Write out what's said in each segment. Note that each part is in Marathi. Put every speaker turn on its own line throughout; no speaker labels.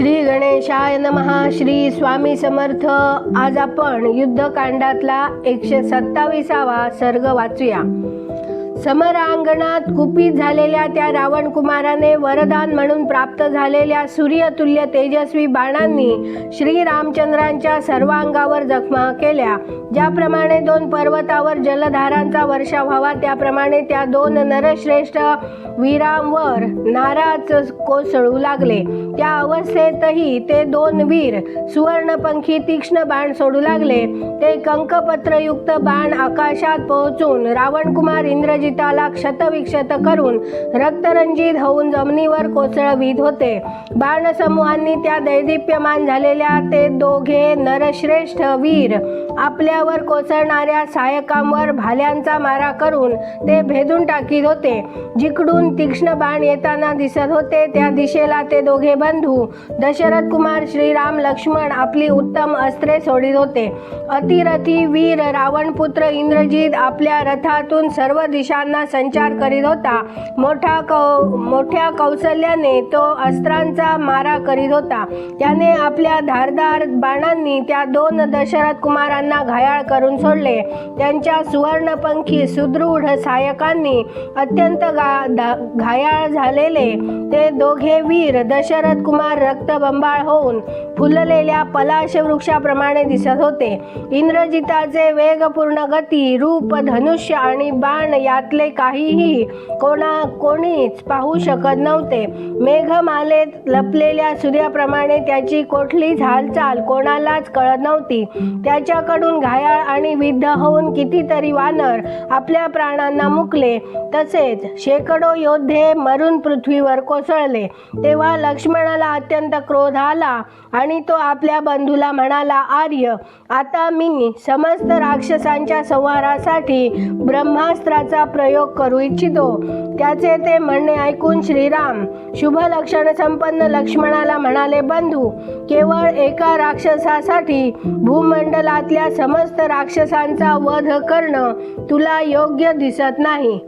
श्री गणेशाय नमहा श्री स्वामी समर्थ. आज आपण युद्धकांडातला एकशे सत्तावीसावा सर्ग वाचूया. समरांगणात कुपित झालेल्या त्या रावण कुमाराने वरदान म्हणून प्राप्त झालेल्या सूर्यतुल्य तेजस्वी बाणांनी श्रीरामचंद्रांच्या सर्वांगावर जखमा केल्या. ज्याप्रमाणे दोन पर्वतावर जलधारांचा वर्षा व्हावा त्याप्रमाणे त्या दोन नरश्रेष्ठ वीरांवर नाराज कोसळू लागले. त्या अवस्थेतही ते दोन वीर सुवर्णपंखी तीक्ष्ण बाण सोडू लागले. ते कंकपत्रयुक्त बाण आकाशात पोहोचून रावणकुमार इंद्रजी इंद्रजिताला क्षतविक्षत करून रक्तरंजित होऊन जमिनीवर कोसळवीत होते. बाणसमूहांनी त्या दैदिप्यमान झालेल्या ते दोघे नरश्रेष्ठ वीर आपल्यावर कोसळणाऱ्या सहायकांवर भाल्यांचा मारा करून ते भेदून टाकीत होते. जिकडून तीक्ष्ण बाण येताना दिसत होते त्या दिशेला ते दोघे बंधू दशरथ कुमार श्रीराम लक्ष्मण आपली उत्तम अस्त्रे सोडित होते. अतिरथी वीर रावणपुत्र इंद्रजित आपल्या रथातून सर्व दिशा अस्त्रांना संचार करीत होता. मोठा कौ मोठ्या कौशल्याने तो अस्त्रांचा मारा करीत होता. त्याने आपल्या धारदार बाणांनी त्या दोन दशरथ कुमारांना घायाळ करून सोडले. त्यांच्या सुवर्णपंखी सुदृढ सहायकांनी अत्यंत गा घायाळ झालेले ते दोघे वीर दशरथ कुमार रक्तबंबाळ होऊन फुललेल्या पलाश वृक्षाप्रमाणे दिसत होते. इंद्रजिताचे वेगपूर्ण गती रूप धनुष्य आणि बाण यातले काहीही कोणा कोणीच पाहू शकत नव्हते. मेघमालेत लपलेल्या सूर्याप्रमाणे त्याची कुठलीच हालचाल कोणालाच कळत नव्हती. त्याच्याकडून घायाळ आणि विद्ध होऊन कितीतरी वानर आपल्या प्राणांना मुकले. तसेच शेकडो योद्धे मरून पृथ्वीवर कोसळले. तेव्हा लक्ष्मणाला अत्यंत क्रोध आला आणि तो आपल्या बंधूला म्हणाला आर्य आता मी समस्त राक्षसांच्या संहारासाठी ब्रह्मास्त्राचा प्रयोग करू इच्छितो. त्याचे ते म्हणणे ऐकून श्रीराम शुभ लक्षण संपन्न लक्ष्मणाला म्हणाले बंधू केवळ एका राक्षसासाठी भूमंडलातल्या समस्त राक्षसांचा वध करणं तुला योग्य दिसत नाही.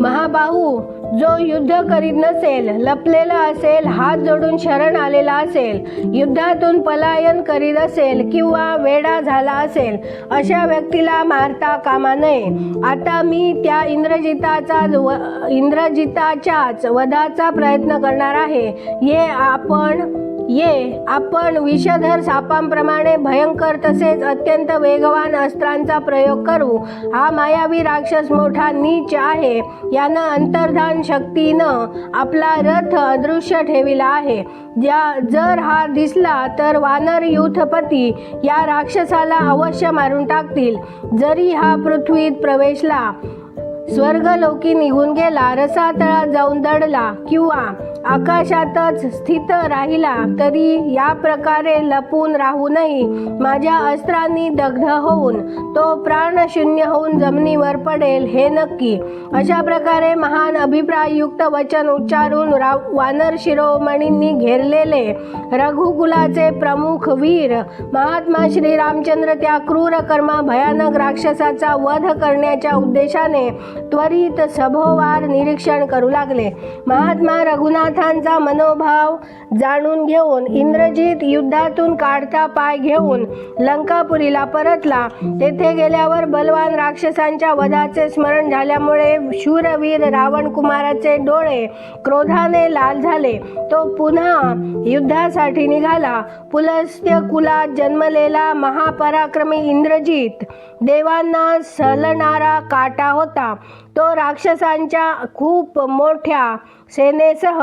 महाबाहू जो युद्ध करीत नसेल लपलेला असेल हात जोडून शरण आलेला असेल युद्धातून पलायन करीत असेल किंवा वेडा झाला असेल अशा व्यक्तीला मारता कामा नये. आता मी त्या इंद्रजिताचा व- इंद्रजिताच्याच वधाचा प्रयत्न करणार आहे. हे आपण ये आपण विषधर सापांप्रमाणे भयंकर तसेच अत्यंत वेगवान अस्त्रांचा प्रयोग करू. हा मायावी राक्षस मोठा नीच आहे. यानं अंतर्धान शक्तीनं आपला रथ अदृश्य ठेविला आहे. ज्या जर हा दिसला तर वानर युथपती या राक्षसाला अवश्य मारून टाकतील. जरी हा पृथ्वीत प्रवेशला स्वर्गलोकी निघून गेला रसातळात जाऊन दडला किंवा आकाशातच स्थित राहिला तरी या प्रकारे लपून राहूनही माझ्या अस्त्रांनी दग्ध होऊन तो प्राणशून्य होऊन जमिनीवर पडेल हे नक्की. अशा प्रकारे महान अभिप्राययुक्त वचन उच्चारून रा वानर शिरोमणींनी घेरलेले रघुकुलाचे प्रमुख वीर महात्मा श्री रामचंद्र त्या क्रूर कर्मा भयानक राक्षसाचा वध करण्याच्या उद्देशाने त्वरित सभोवार निरीक्षण करू लागले. महात्मा रघुनाथ रघुनाथांचा मनोभाव जाणून घेऊन इंद्रजित युद्धातून काढता पाय घेऊन लंकापुरीला परतला. तेथे गेल्यावर बलवान राक्षसांच्या वधाचे स्मरण झाल्यामुळे शूरवीर रावण कुमाराचे डोळे क्रोधाने लाल झाले. तो पुन्हा युद्धासाठी निघाला. पुलस्त्य कुलात जन्मलेला महापराक्रमी इंद्रजित देवांना सलणारा काटा होता. तो राक्षसांच्या खूप मोठ्या सेनेसह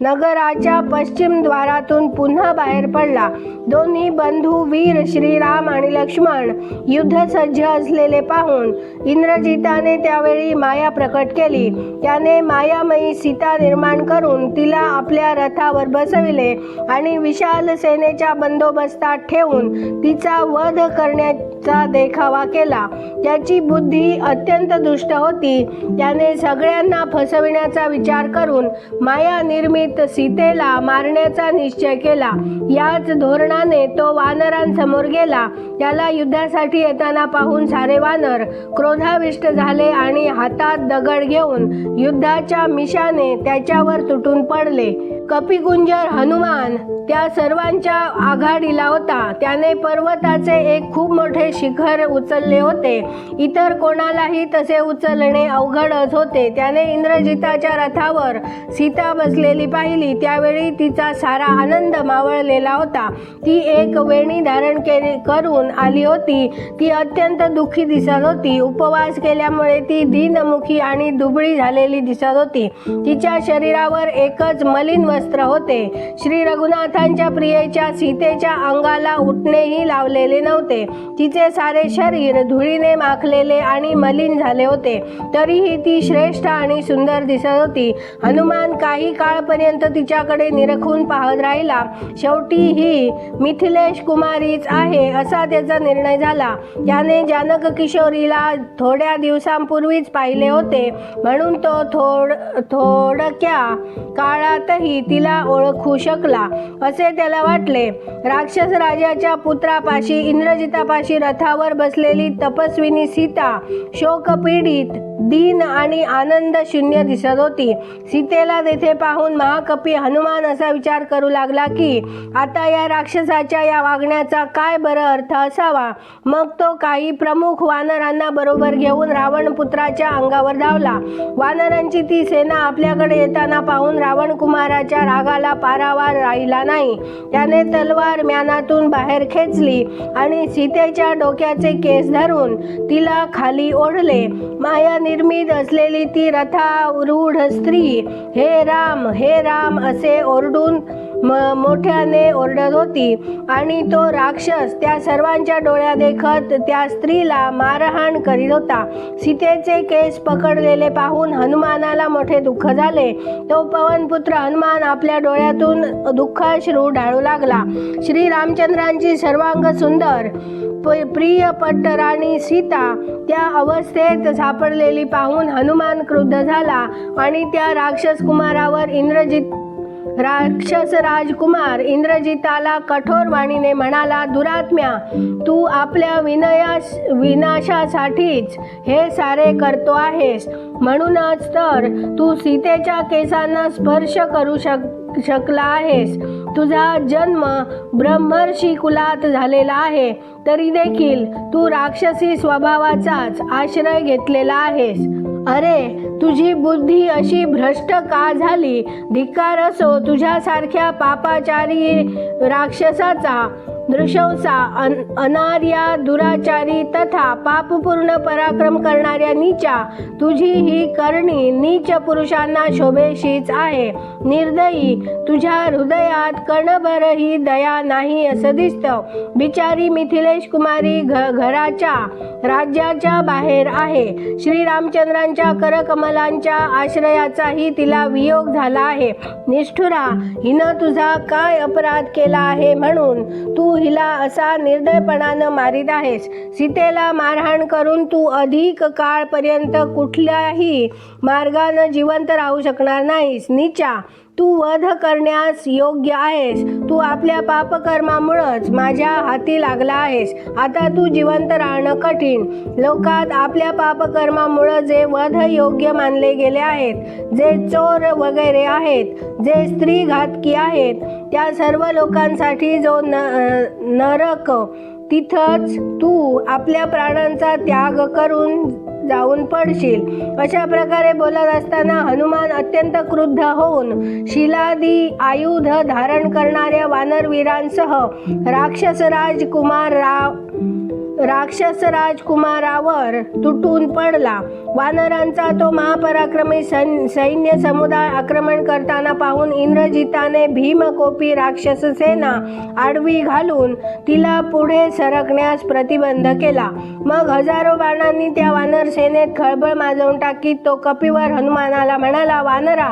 नगराच्या पश्चिम द्वारातून पुन्हा बाहेर पडला. दोन्ही बंधू वीर श्रीराम आणि लक्ष्मण युद्धसज्ज असलेले पाहून इंद्रजिताने त्यावेळी माया प्रकट केली. त्याने मायामयी सीता निर्माण करून तिला आपल्या रथावर बसविले आणि विशाल सेनेच्या बंदोबस्तात ठेवून तिचा वध करण्याचा देखावा केला. त्याची बुद्धी अत्यंत दुष्ट होती. त्याने सगळ्यांना फसविण्याचा विचार करून माया निर्मित सीतेला मारण्याचा निश्चय केला. याच धोरणाने तो वानरांसमोर गेला. त्याला युद्धासाठी येताना पाहून सारे वानर क्रोधाविष्ट झाले आणि हातात दगड घेऊन युद्धाच्या मिशाने त्याच्यावर तुटून पडले. कपिगुंजर हनुमान त्या सर्वांच्या आघाडीला होता. त्याने पर्वताचे एक खूप मोठे शिखर उचलले होते. इतर कोणालाही तसे उचलणे अवघडच होते. त्याने इंद्रजिताच्या रथावर सीता बसलेली पाहिली. त्यावेळी तिचा सारा आनंद मावळलेला होता. ती एक वेणी धारण केली करून आली होती. ती अत्यंत दुःखी दिसत होती. उपवास केल्यामुळे ती दीनमुखी आणि दुबळी झालेली दिसत होती. तिच्या शरीरावर एकच मलिन वस्त्र होते. श्री रघुनाथांच्या प्रियेच्या सीतेच्या अंगाला उठणेही लावलेले नव्हते. तिचे सारे शरीर धुळीने माखलेले आणि मलिन झाले होते. तरीही ती श्रेष्ठ आणि सुंदर दिसत होती. हनुमान काही काळपर्यंत तिच्याकडे निरखून पाहत राहिला. शेवटी ही मिथिलेश कुमारीच आहे असा त्याचा निर्णय झाला. त्याने जानक किशोरीला थोड्या दिवसांपूर्वीच पाहिले होते. म्हणून तो थोड थोडक्या काळातही तिला ओळखू शकला असे त्याला वाटले. राक्षस राजाच्या पुत्रापाशी इंद्रजितापाशी रथावर बसलेली तपस्विनी सीता शोकपीडित दीन आणि आनंद शून्य दिसत होती. सीतेला तेथे पाहून महाकपी हनुमान असा विचार करू लागला की आता या राक्षसाच्या या वागण्याचा काय बरं अर्थ असावा? मग तो काही प्रमुख वानरांना बरोबर घेऊन रावण पुत्राच्या अंगावर धावला. वानरांची ती सेना आपल्याकडे येताना पाहून रावण त्याच्या रागाला पारावार राहिला नाही. त्याने तलवार म्यानातून बाहेर खेचली आणि सीतेच्या डोक्याचे केस धरून तिला खाली ओढले. माया निर्मित असलेली ती रथा रूढ स्त्री हे राम हे राम असे ओरडून म मोठ्याने ओरडत होती. आणि तो राक्षस त्या सर्वांच्या डोळ्या देखत त्या स्त्रीला मारहाण करीत होता. सीतेचे केस पकडलेले पाहून हनुमानाला मोठे दुःख झाले. तो पवनपुत्र हनुमान आपल्या डोळ्यातून दुःखाश्रू ढाळू लागला. श्री रामचंद्रांची सर्वांग सुंदर प- प्रिय पट्टराणी सीता त्या अवस्थेत सापडलेली पाहून हनुमान क्रुद्ध झाला. आणि त्या राक्षस कुमारावर इंद्रजित राक्षस राजकुमार इंद्रजिताला कठोर वाणीने म्हणाला दुरात्म्या तू आपल्या विनयास विनाशासाठीच हे सारे करतो आहेस. म्हणूनच तर तू सीतेच्या केसांना स्पर्श करू शक शकला आहेस. तुझा जन्म ब्रह्मर्षी कुलात झालेला आहे. तरी देखील तू राक्षसी स्वभावाचाच आश्रय घेतलेला आहेस. अरे तुझी बुद्धी अशी भ्रष्ट का झाली? धिक्कार असो तुझ्यासारख्या पापाचारी राक्षसाचा. नृशंसा अन अनार्या दुराचारी तथा पापपूर्ण पराक्रम करणाऱ्या नीचा तुझी ही करणी नीच पुरुषांना शोभेशीच आहे. निर्दयी तुझ्या हृदयात कणभरही दया नाही असं दिसतं. बिचारी मिथिलेश कुमारी घ घराच्या राज्याच्या बाहेर आहे. श्रीरामचंद्रांच्या करकमलांच्या आश्रयाचाही तिला वियोग झाला आहे. निष्ठुरा हिनं तुझा काय अपराध केला आहे म्हणून? तू हिला असा निर्दयपणानं मारीत आहेस. सीतेला मारहाण करून तू अधिक काळपर्यंत कुठल्याही मार्गानं जिवंत राहू शकणार नाहीस. नीचा तू वध करण्यास योग्य आहेस. तू आपल्या पापकर्मामुळंच माझ्या हाती लागला आहेस. आता तू जिवंत राहणं कठीण. लोकात आपल्या पापकर्मामुळं जे वध योग्य मानले गेले आहेत जे चोर वगैरे आहेत जे स्त्री घातकी आहेत त्या सर्व लोकांसाठी जो न नरक तिथंच तू आपल्या प्राणांचा त्याग करून जाऊन पडशील. अशा प्रकारे बोलत असताना हनुमान अत्यंत क्रुद्ध होऊन शिलादी आयुध धारण करणाऱ्या वानरवीरांसह राक्षसराज कुमार राव राक्षस राजकुमारावर तुटून पडला. वानरांचा तो महापराक्रमी सैन सैन्य समुदाय आक्रमण करताना पाहून इंद्रजिताने भीमकोपी राक्षस सेना आडवी घालून तिला पुढे सरकण्यास प्रतिबंध केला. मग हजारो बाणांनी त्या वानर सेनेत खळबळ माजवून टाकीत तो कपिवर हनुमानाला म्हणाला वानरा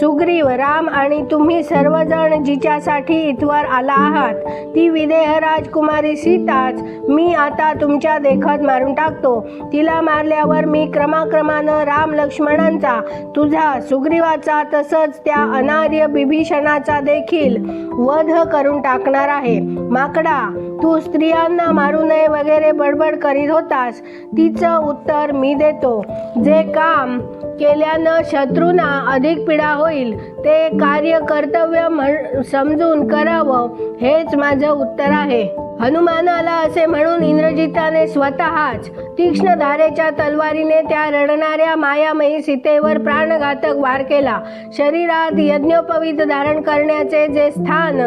सुग्रीव राम आणि तुम्ही सर्वजण जिच्यासाठी इथवर आला आहात ती विदेह राजकुमारी सीताच मी आता तुमच्या देखत मारून टाकतो. तिला मारल्यावर मी क्रमाक्रमानं राम लक्ष्मणांचा तुझा सुग्रीवाचा तसंच त्या अनार्य बिभीषणाचा देखील वध करून टाकणार आहे. माकडा तू स्त्रियांना मारू नये वगैरे बडबड करीत होतास. तिचं उत्तर मी देतो. जे काम केल्यानं शत्रूंना अधिक पीडा होईल ते कार्य कर्तव्य म्हण समजून करावं हेच माझं उत्तर आहे. हनुमानाला असे म्हणून इंद्रजिताने स्वतःच तीक्ष्ण धारेच्या तलवारीने त्या रडणाऱ्या मायामयी सीतेवर प्राणघातक वार केला. शरीरात यज्ञोपवीत धारण करण्याचे जे स्थान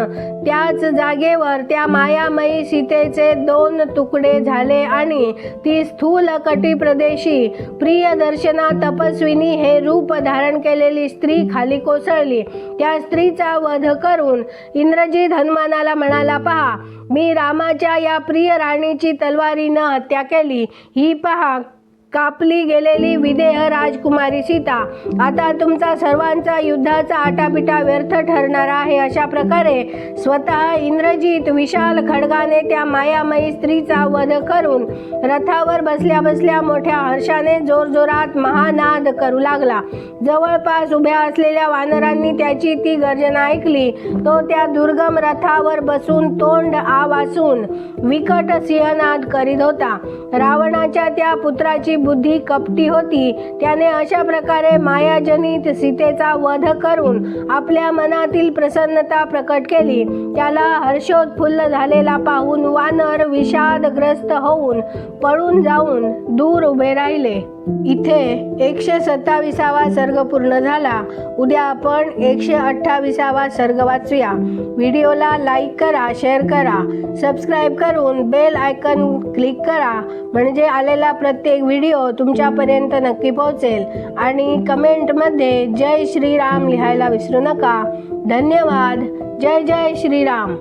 त्याच जागेवर त्या मायामयी सीतेचे दोन तुकडे झाले आणि ती स्थूल कटी प्रदेशी प्रिय दर्शना तपस्विनी हे रूप धारण केलेली स्त्री खाली कोसळली. त्या स्त्रीचा वध करून इंद्रजित हनुमानाला म्हणाला पहा मी रामाच्या या प्रिय राणीची तलवारीनं हत्या केली. ही पहा कापली गेलेली विदेह राजकुमारी सीता. आता तुमचा सर्वांचा युद्धाचा आटापिटा व्यर्थ ठरणार आहे. अशा प्रकारे स्वतः इंद्रजीत विशाल खडगाने त्या मायामयी स्त्रीचा वध करून रथावर बसल्या बसल्या मोठ्या हर्षाने जोरजोरात महानाद करू लागला. जवळपास उभ्या असलेल्या वानरांनी त्याची ती गर्जना ऐकली. तो त्या दुर्गम रथावर बसून तोंड आवासून विकट सिंहनाद करीत होता. रावणाच्या त्या पुत्राची बुद्धी कपटी होती. त्याने अशा प्रकारे मायाजनित सीतेचा वध करून आपल्या मनातील प्रसन्नता प्रकट केली. त्याला हर्षोत्फुल्ल झालेला पाहून वानर विषादग्रस्त होऊन पळून जाऊन दूर उभे राहिले. इथे एकशे सत्ताविसावा सर्ग पूर्ण झाला. उद्या आपण एकशे अठ्ठावीसावा सर्ग वाचूया. व्हिडिओला लाईक करा शेअर करा. सबस्क्राईब करून बेल आयकन क्लिक करा. म्हणजे आलेला प्रत्येक व्हिडिओ तुमच्यापर्यंत नक्की पोहोचेल. आणि कमेंटमध्ये जय श्रीराम लिहायला विसरू नका. धन्यवाद. जय जय श्रीराम.